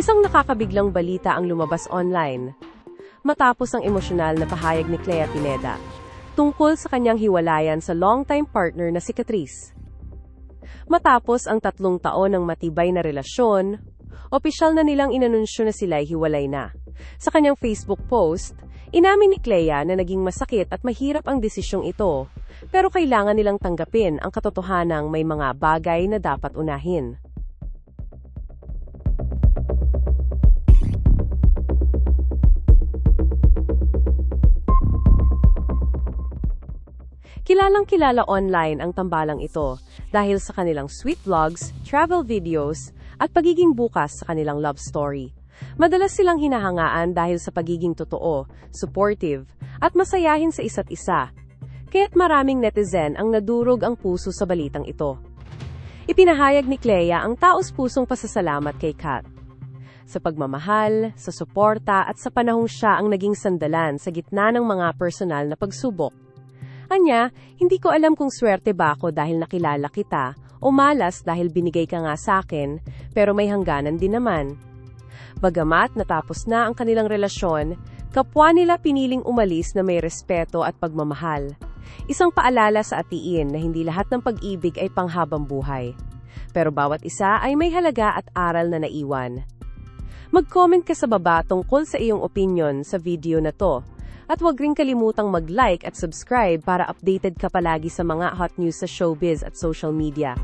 Isang nakakabiglang balita ang lumabas online. Matapos ang emosyonal na pahayag ni Clea Pineda tungkol sa kanyang hiwalayan sa longtime partner na si Catrice. Matapos ang tatlong taon ng matibay na relasyon, opisyal na nilang inanunsyo na sila'y hiwalay na. Sa kanyang Facebook post, inamin ni Clea na naging masakit at mahirap ang desisyong ito, pero kailangan nilang tanggapin ang katotohanang may mga bagay na dapat unahin. Kilalang kilala online ang tambalang ito dahil sa kanilang sweet vlogs, travel videos, at pagiging bukas sa kanilang love story. Madalas silang hinahangaan dahil sa pagiging totoo, supportive, at masayahin sa isa't isa. Kaya't maraming netizen ang nadurog ang puso sa balitang ito. Ipinahayag ni Clea ang taos-pusong pasasalamat kay Kat. Sa pagmamahal, sa suporta at sa panahong siya ang naging sandalan sa gitna ng mga personal na pagsubok. Anya, hindi ko alam kung swerte ba ako dahil nakilala kita o malas dahil binigay ka nga sa akin, pero may hangganan din naman. Bagamat natapos na ang kanilang relasyon, kapwa nila piniling umalis na may respeto at pagmamahal. Isang paalala sa atiin na hindi lahat ng pag-ibig ay panghabang buhay. Pero bawat isa ay may halaga at aral na naiwan. Mag-comment ka sa baba tungkol sa iyong opinion sa video na to. At huwag rin kalimutang mag-like at subscribe para updated ka palagi sa mga hot news sa showbiz at social media.